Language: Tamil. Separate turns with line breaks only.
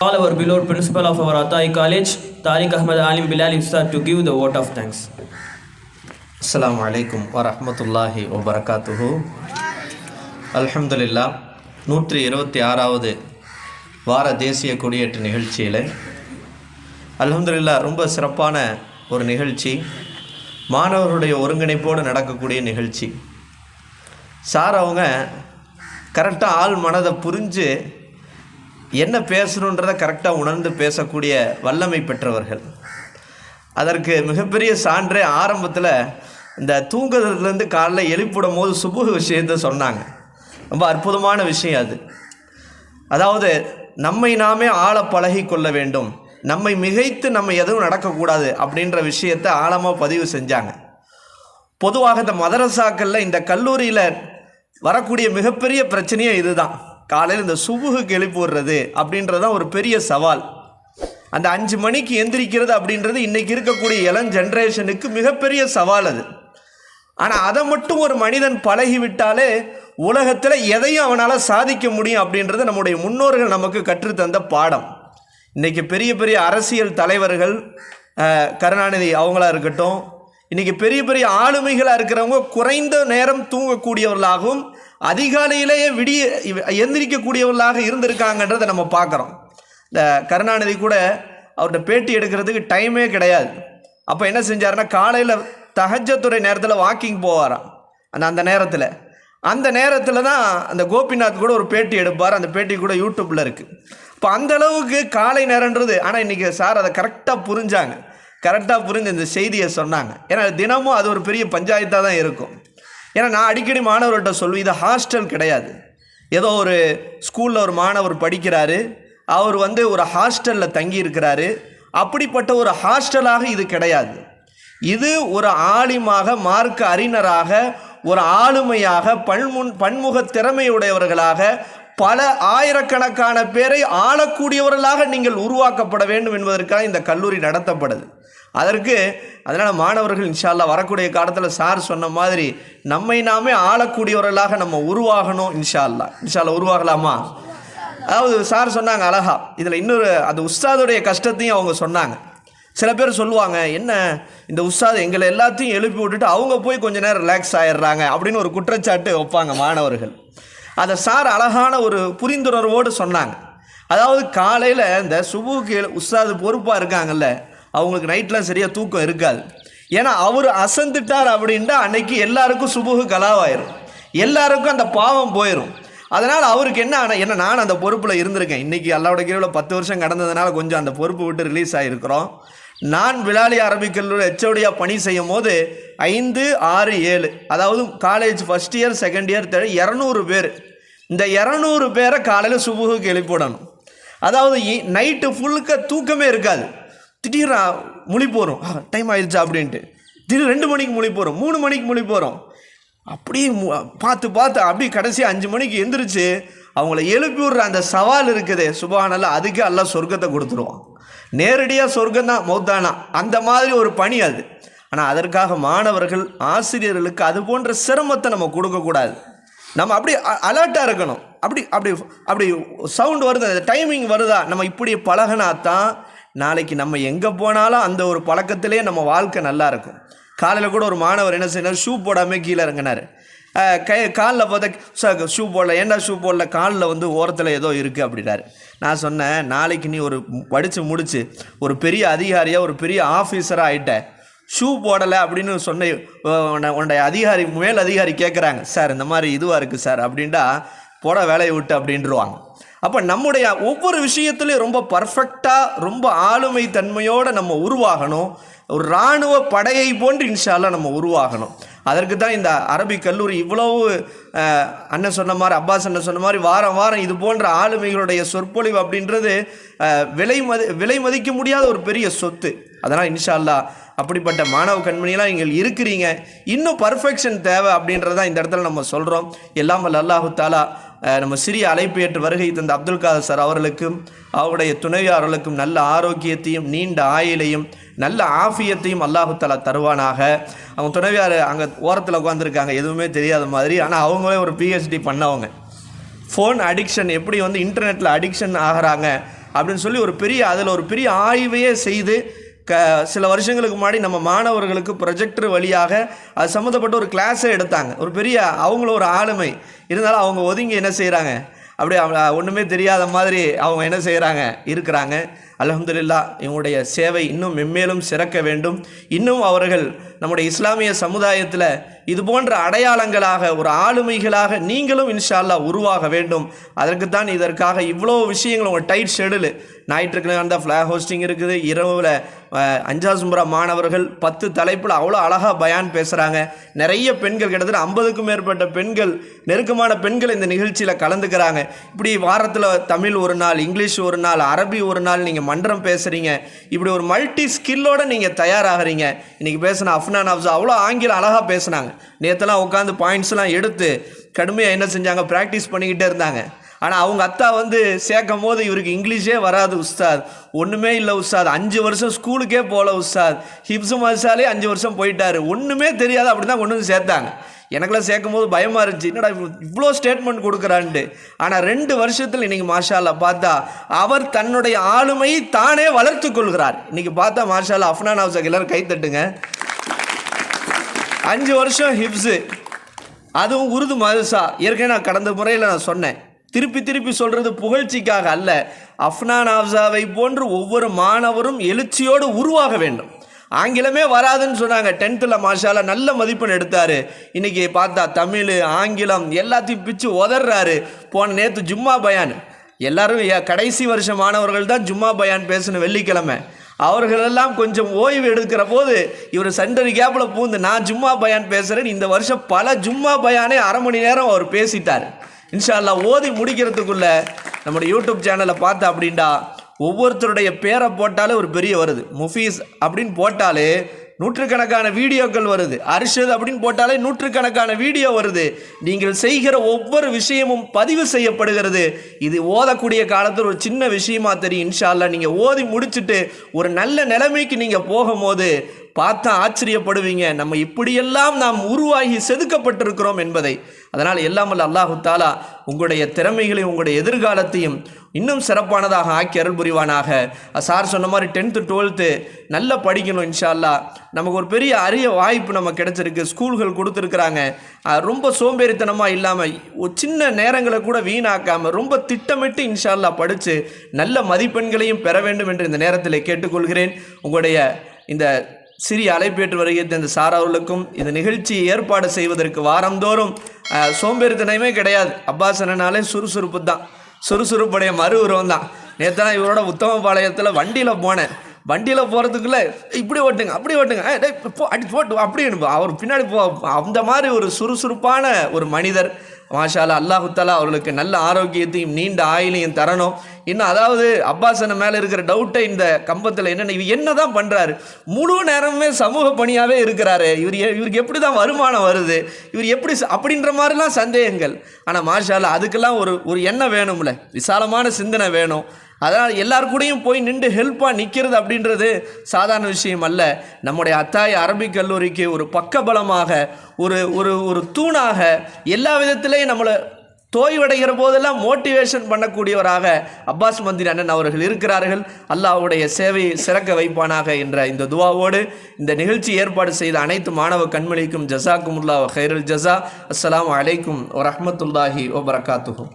All our beloved principal of our Atai College, Tariq Ahmad Alim Bilal Ustad to give the vote of thanks.
அஸ்ஸலாமு அலைக்கும் வரஹ்மத்துல்லாஹி வபரகாத்துஹு அல்ஹம்துலில்லா நூற்றி இருபத்தி ஆறாவது வார தேசிய கொடியேற்ற நிகழ்ச்சியில். அல்ஹம்துலில்லா ரொம்ப சிறப்பான ஒரு நிகழ்ச்சி. மாணவர்களுடைய ஒருங்கிணைப்போடு நடக்கக்கூடிய நிகழ்ச்சி. சார் அவங்க கரெக்டாக ஆள் மனதை புரிஞ்சு என்ன பேசணுன்றதை கரெக்டாக உணர்ந்து பேசக்கூடிய வல்லமை பெற்றவர்கள். அதற்கு மிகப்பெரிய சான்றே ஆரம்பத்தில் இந்த தூங்குறதுலேருந்து காலைல எழுப்பிடும் போது சுபுக விஷயத்தை சொன்னாங்க. ரொம்ப அற்புதமான விஷயம் அது. அதாவது நம்மை நாமே ஆள பழகி கொள்ள வேண்டும். நம்மை மிகைத்து நம்ம எதுவும் நடக்கக்கூடாது அப்படின்ற விஷயத்தை ஆழமாக பதிவு செஞ்சாங்க. பொதுவாக இந்த மதரசாக்களில் இந்த கல்லூரியில் வரக்கூடிய மிகப்பெரிய பிரச்சனையே இதுதான். காலையில் இந்த சுபுகுக்கு எழுப்பி விடுறது அப்படின்றது தான் ஒரு பெரிய சவால். அந்த அஞ்சு மணிக்கு எந்திரிக்கிறது அப்படின்றது இன்றைக்கி இருக்கக்கூடிய இளம் ஜென்ரேஷனுக்கு மிகப்பெரிய சவால் அது. ஆனால் அதை மட்டும் ஒரு மனிதன் பழகிவிட்டாலே உலகத்தில் எதையும் அவனால் சாதிக்க முடியும் அப்படின்றது நம்முடைய முன்னோர்கள் நமக்கு கற்றுத்தந்த பாடம். இன்றைக்கி பெரிய பெரிய அரசியல் தலைவர்கள் கருணாநிதி அவங்களா இருக்கட்டும் இன்றைக்கி பெரிய பெரிய ஆளுமைகளாக இருக்கிறவங்க குறைந்த நேரம் தூங்கக்கூடியவர்களாகவும் அதிகாலையிலேயே விடிய எந்திரிக்கக்கூடியவர்களாக இருந்திருக்காங்கன்றதை நம்ம பார்க்குறோம். இந்த கருணாநிதி கூட அவர்கிட்ட பேட்டி எடுக்கிறதுக்கு டைமே கிடையாது. அப்போ என்ன செஞ்சாருன்னா காலையில் தஹஜத்துறை நேரத்தில் வாக்கிங் போவாராம். அந்த அந்த நேரத்தில். அந்த நேரத்தில் தான் அந்த கோபிநாத் கூட ஒரு பேட்டி எடுப்பார். அந்த பேட்டி கூட யூடியூப்பில் இருக்குது இப்போ அந்த அளவுக்கு காலை நேரன்றது ஆனால் இன்றைக்கி சார் அதை கரெக்டாக புரிஞ்சாங்க. கரெக்டாக புரிஞ்சு இந்த செய்தியை சொன்னாங்க. ஏன்னா தினமும் அது ஒரு பெரிய பஞ்சாயத்தாக தான் இருக்கும். ஏன்னா நான் அடிக்கடி மாணவர்கள்ட்ட சொல்லுவேன் இது ஹாஸ்டல் கிடையாது. ஏதோ ஒரு ஸ்கூலில் ஒரு மாணவர் படிக்கிறாரு அவர் வந்து ஒரு ஹாஸ்டலில் தங்கி இருக்கிறாரு அப்படிப்பட்ட ஒரு ஹாஸ்டலாக இது கிடையாது. இது ஒரு ஆலிமாக மார்க்க அறிஞராக ஒரு ஆளுமையாக பன்முன் பன்முக திறமையுடையவர்களாக பல ஆயிரக்கணக்கான பேரை ஆளக்கூடியவர்களாக நீங்கள் உருவாக்கப்பட வேண்டும் என்பதற்காக இந்த கல்லூரி நடத்தப்படுது. அதற்கு அதனால் மாணவர்கள் இன்ஷால்லா வரக்கூடிய காலத்தில் சார் சொன்ன மாதிரி நம்மை நாமே ஆளக்கூடியவர்களாக நம்ம உருவாகணும் இன்ஷால்லா இன்ஷால்லா உருவாகலாமா? அதாவது சார் சொன்னாங்க அழகா. இதில் இன்னொரு அந்த உஸ்தாதுடைய கஷ்டத்தையும் அவங்க சொன்னாங்க. சில பேர் சொல்லுவாங்க என்ன இந்த உஸ்தாது எங்களை எல்லாத்தையும் எழுப்பி விட்டுட்டு அவங்க போய் கொஞ்ச நேரம் ரிலாக்ஸ் ஆயிடுறாங்க அப்படின்னு ஒரு குற்றச்சாட்டு வைப்பாங்க மாணவர்கள். அதை சார் அழகான ஒரு புரிந்துணர்வோடு சொன்னாங்க. அதாவது காலையில் இந்த சுபுக்கு உஸ்தாது பொறுப்பாக இருக்காங்கல்ல அவங்களுக்கு நைட்லாம் சரியாக தூக்கம் இருக்காது. ஏன்னா அவர் அசந்துட்டார் அப்படின்ட்டு அன்னைக்கு எல்லாருக்கும் சுபுகு கலாவாயிரும். எல்லாருக்கும் அந்த பாவம் போயிடும் அதனால் அவருக்கு என்ன ஆனால் என்ன நான் அந்த பொறுப்பில் இருந்திருக்கேன். இன்றைக்கி அல்லாவோட கீழே பத்து வருஷம் கடந்ததுனால கொஞ்சம் அந்த பொறுப்பு விட்டு ரிலீஸ் ஆகிருக்கிறோம் நான் விலாலி அரபிக் கல்லூரி ஹெச்ஓடியாக பணி செய்யும் போது ஐந்து ஆறு ஏழு அதாவது college first year second year third இரநூறு பேர். இந்த இரநூறு பேரை காலையில் சுபுகுக்கு எழுப்பிவிடணும் அதாவது நைட்டு ஃபுல்லுக்க தூக்கமே இருக்காது. திடீர்னு முழி போகிறோம் டைம் ஆயிடுச்சா அப்படின்ட்டு. திடீர் ரெண்டு மணிக்கு முழி போகிறோம் மூணு மணிக்கு முழி போகிறோம் அப்படியே மு- பார்த்து பார்த்து அப்படியே கடைசி அஞ்சு மணிக்கு எந்திரிச்சு அவங்கள எழுப்பி விடுற அந்த சவால் இருக்குது. சுபானல்ல அதுக்கே எல்லாம் சொர்க்கத்தை கொடுத்துருவான். நேரடியாக சொர்க்கம் தான் மௌத்தானா. அந்த மாதிரி ஒரு பணி அது. ஆனால் அதற்காக மாணவர்கள் ஆசிரியர்களுக்கு அது போன்ற சிரமத்தை நம்ம கொடுக்கக்கூடாது நம்ம அப்படி அலர்ட்டாக இருக்கணும். அப்படி அப்படி அப்படி சவுண்ட் வருது? டைமிங் வருதா? நம்ம இப்படி பழகினா தான் நாளைக்கு நம்ம எங்கே போனாலும் அந்த ஒரு பழக்கத்திலே நம்ம வாழ்க்கை நல்லா இருக்கும். காலையில் கூட ஒரு மாணவர் என்ன செய்யணும் ஷூ போடாமல் கீழே இறங்கினார். கை காலில் பார்த்தா சார் ஷூ போடல ஏன்டா ஷூ போடல? காலில் வந்து ஓரத்தில் ஏதோ இருக்குது அப்படின்னாரு. நான் சொன்னேன் நாளைக்கு நீ ஒரு படித்து முடித்து ஒரு பெரிய அதிகாரியாக ஒரு பெரிய ஆஃபீஸராக ஆயிட்ட. ஷூ போடலை அப்படின்னு சொன்ன உன்னுடைய அதிகாரி மேல் அதிகாரி கேட்குறாங்க சார் இந்த மாதிரி இதுவாக இருக்குது சார். அப்படின்ட்டா போட வேலையை விட்டு அப்படின்ட்டுருவாங்க அப்போ நம்முடைய ஒவ்வொரு விஷயத்துலையும் ரொம்ப பர்ஃபெக்டாக ரொம்ப ஆளுமை தன்மையோடு நம்ம உருவாகணும். ஒரு இராணுவ படையை போன்று இன்ஷால்லா நம்ம உருவாகணும். அதற்கு தான் இந்த அரபிக் கல்லூரி இவ்வளவு அண்ணன் சொன்ன மாதிரி அப்பாஸ் அண்ணன் சொன்ன மாதிரி வாரம் வாரம் இது போன்ற ஆளுமைகளுடைய சொற்பொழிவு அப்படின்றது விலை மதி விலை மதிக்க முடியாத ஒரு பெரிய சொத்து. அதனால் இன்ஷா அப்படிப்பட்ட மாணவ கண்மணியெல்லாம் நீங்கள் இருக்கிறீங்க. இன்னும் பர்ஃபெக்ஷன் தேவை அப்படின்றத இந்த இடத்துல நம்ம சொல்கிறோம் எல்லாம் வல்ல அல்லாஹு தாலா நம்ம சிறிய அழைப்பு ஏற்று வருகை தந்த அப்துல் காதர் சார் அவர்களுக்கும் அவருடைய துணைவியார்களுக்கும் நல்ல ஆரோக்கியத்தையும் நீண்ட ஆயுளையும் நல்ல ஆஃபியத்தையும் அல்லாஹுத்தாலா தருவானாக. அவங்க துணைவியார் அங்கே ஓரத்தில் உட்காந்துருக்காங்க எதுவுமே தெரியாத மாதிரி. ஆனால் அவங்களே ஒரு பிஹெச்டி பண்ணவங்க. ஃபோன் அடிக்ஷன் எப்படி வந்து இன்டர்நெட்டில் அடிக்ஷன் ஆகிறாங்க அப்படின்னு சொல்லி ஒரு பெரிய அதில் ஒரு பெரிய ஆய்வையே செய்து க சில வருஷங்களுக்கு முன்னாடி நம்ம மாணவர்களுக்கு ப்ரொஜெக்டர் வழியாக அது சம்மந்தப்பட்ட ஒரு கிளாஸே எடுத்தாங்க. ஒரு பெரிய அவங்கள ஒரு ஆளுமை. இருந்தாலும் அவங்க ஒதுங்கி என்ன செய்கிறாங்க அப்படியே அவங்க ஒன்றுமே தெரியாத மாதிரி அவங்க என்ன செய்கிறாங்க இருக்கிறாங்க. அலமதுல்லா இவங்களுடைய சேவை இன்னும் மென்மேலும் சிறக்க வேண்டும். இன்னும் அவர்கள் நம்முடைய இஸ்லாமிய சமுதாயத்தில் இது போன்ற அடையாளங்களாக ஒரு ஆளுமைகளாக நீங்களும் இன்ஷால்லா உருவாக வேண்டும். அதற்குத்தான் இதற்காக இவ்வளோ விஷயங்கள் உங்கள் டைட் ஷெடியூல் ஞாயிற்றுக்கிழமை அந்த ஃப்ளாக் ஹோஸ்டிங் இருக்குது. இரவில் அஞ்சா மாணவர்கள் பத்து தலைப்பில் அவ்வளோ அழகாக பயான் பேசுகிறாங்க நிறைய பெண்கள் கிட்டத்தட்ட ஐம்பதுக்கும் மேற்பட்ட பெண்கள் நெருக்கமான பெண்கள் இந்த நிகழ்ச்சியில் கலந்துக்கிறாங்க. இப்படி வாரத்தில் தமிழ் ஒரு நாள் இங்கிலீஷ் ஒரு நாள் அரபி ஒரு நாள் நீங்கள் மன்றம் பேசுகிறீங்க இப்படி ஒரு மல்டி ஸ்கில்லோடு நீங்கள் தயாராகிறீங்க. இன்றைக்கி பேசின அஃப்னான் அப்சா அவ்வளோ ஆங்கிலம் அழகாக பேசுனாங்க. நேற்றுலாம் உட்காந்து பாயிண்ட்ஸ்லாம் எடுத்து கடுமையாக என்ன செஞ்சாங்க? ப்ராக்டிஸ் பண்ணிக்கிட்டே இருந்தாங்க. ஆனால் அவங்க அத்தா வந்து சேர்க்கும் போது இவருக்கு இங்கிலீஷே வராது உஸ்தாத். ஒன்றுமே இல்லை உஸ்தாத். அஞ்சு வருஷம் ஸ்கூலுக்கே போகல உஸ்தாத். ஹிப்ஸு மசாலே அஞ்சு வருஷம் போயிட்டாரு. ஒன்றுமே தெரியாது. அப்படி தான் கொண்டு வந்து சேர்த்தாங்க. எனக்கெல்லாம் சேர்க்கும் போது பயமாக இருந்துச்சு. என்னடா இவ்வளோ ஸ்டேட்மெண்ட் கொடுக்குறான்ட்டு. ஆனால் ரெண்டு வருஷத்தில் இன்றைக்கி மார்ஷாலா பார்த்தா அவர் தன்னுடைய ஆளுமையை தானே வளர்த்து கொள்கிறார். இன்றைக்கி பார்த்தா மார்ஷாலா அஃப்னான் ஹவுசாக் எல்லோரும் கைத்தட்டுங்க அஞ்சு வருஷம் ஹிப்ஸு. அதுவும் உருது மதுசா. ஏற்கனவே நான் கடந்த முறையில் நான் சொன்னேன். திருப்பி திருப்பி சொல்கிறது புகழ்ச்சிக்காக அல்ல. அஃப்னான் ஆப்சாவை போன்று ஒவ்வொரு மாணவரும் எழுச்சியோடு உருவாக வேண்டும். ஆங்கிலமே வராதுன்னு சொன்னாங்க. டென்த்தில் மாஷால நல்ல மதிப்பெண் எடுத்தார். இன்றைக்கி பார்த்தா தமிழ் ஆங்கிலம் எல்லாத்தையும் பிச்சு உதறாரு போன நேற்று ஜும்மா பயான். எல்லாரும் கடைசி வருஷ மாணவர்கள் தான் ஜும்மா பயான் பேசின வெள்ளிக்கிழமை. அவர்களெல்லாம் கொஞ்சம் ஓய்வு எடுக்கிற போது இவர் சென்டரி கேப்பில் பூந்து நான் ஜும்மா பயான் பேசுகிறேன் இந்த வருஷம் பல ஜும்மா பயானே அரை மணி நேரம் அவர் பேசிட்டார். இன்ஷால்லா ஓதி முடிக்கிறதுக்குள்ளே நம்முடைய யூடியூப் சேனலை பார்த்து அப்படின்டா ஒவ்வொருத்தருடைய பேரை போட்டாலே ஒரு பெரிய வருது. முஃபீஸ் அப்படின்னு போட்டாலே நூற்றுக்கணக்கான வீடியோக்கள் வருது. அரிஷத் அப்படின்னு போட்டாலே நூற்றுக்கணக்கான வீடியோ வருது. நீங்கள் செய்கிற ஒவ்வொரு விஷயமும் பதிவு செய்யப்படுகிறது. இது ஓதக்கூடிய காலத்தில் ஒரு சின்ன விஷயமா தெரியும். இன்ஷால்லா நீங்கள் ஓதி முடிச்சுட்டு ஒரு நல்ல நிலைமைக்கு நீங்கள் போகும்போது பார்த்தா ஆச்சரியப்படுவீங்க. நம்ம இப்படியெல்லாம் நாம் உருவாகி செதுக்கப்பட்டிருக்கிறோம் என்பதை. அதனால் எல்லாம் அல்லாஹு தாலா உங்களுடைய திறமைகளையும் உங்களுடைய எதிர்காலத்தையும் இன்னும் சிறப்பானதாக ஆக்கி அருள் புரிவானாக. சார் சொன்ன மாதிரி டென்த்து டுவெல்த்து நல்லா படிக்கணும் இன்ஷால்லா நமக்கு ஒரு பெரிய அரிய வாய்ப்பு நம்ம கிடச்சிருக்கு. ஸ்கூல்கள் கொடுத்துருக்குறாங்க. ரொம்ப சோம்பேறித்தனமாக இல்லாமல் ஒரு சின்ன நேரங்களை கூட வீணாக்காமல் ரொம்ப திட்டமிட்டு இன்ஷால்லா படித்து நல்ல மதிப்பெண்களையும் பெற வேண்டும் என்று இந்த நேரத்தில் கேட்டுக்கொள்கிறேன். உங்களுடைய இந்த சிறிய அழைப்பேற்று வருகிற இந்த சாராவுகளுக்கும் இந்த நிகழ்ச்சியை ஏற்பாடு செய்வதற்கு வாரந்தோறும் சோம்பேறித்தனமே கிடையாது. அப்பாசனாலே சுறுசுறுப்பு தான். சுறுசுறுப்புடைய மறு உருவம் தான். நேற்று தான் இவரோட உத்தமபாளையத்தில் வண்டியில் போனேன். வண்டியில் போகிறதுக்குள்ளே இப்படி ஓட்டுங்க அப்படி ஓட்டுங்க. போ அடி போட்டு அப்படின்னு அவர் பின்னாடி போ அந்த மாதிரி ஒரு சுறுசுறுப்பான ஒரு மனிதர் மாஷாலா அல்லாஹுத்தாலா அவர்களுக்கு நல்ல ஆரோக்கியத்தையும் நீண்ட ஆயுளையும் தரணும். இன்னும் அதாவது அப்பாசன மேலே இருக்கிற டவுட்டை இந்த கம்பத்தில் என்னென்ன இவர் என்ன தான் பண்ணுறாரு முழு நேரமுமே சமூக பணியாகவே இருக்கிறாரு. இவர் எ- இவருக்கு எப்படி தான் வருமானம் வருது? இவர் எப்படி அப்படின்ற மாதிரிலாம் சந்தேகங்கள். ஆனால் மாஷாலா அதுக்கெல்லாம் ஒரு ஒரு எண்ணம் வேணும்ல. விசாலமான சிந்தனை வேணும். அதனால் எல்லார் கூடயும் போய் நின்று ஹெல்ப்பாக நிற்கிறது அப்படின்றது சாதாரண விஷயம் அல்ல. நம்முடைய அத்தாய் அரபிக் கல்லூரிக்கு ஒரு பக்கபலமாக ஒரு ஒரு ஒரு தூணாக எல்லா விதத்திலையும் நம்மளை தோய்வடைகிற போதெல்லாம் மோட்டிவேஷன் பண்ணக்கூடியவராக அப்பாஸ் மந்திரி அண்ணன் அவர்கள் இருக்கிறார்கள். அல்லாஹ்வுடைய சேவையை சிறக்க வைப்பானாக என்ற இந்த துவாவோடு இந்த நிகழ்ச்சி ஏற்பாடு செய்த அனைத்து மாணவ கண்மணிக்கும் ஜசாக்குமுல்லா ஹைருல் ஜசா. அஸ்லாம் அலைக்கும் வரஹ்மத்துல்லாஹி வபரகாத்துஹு.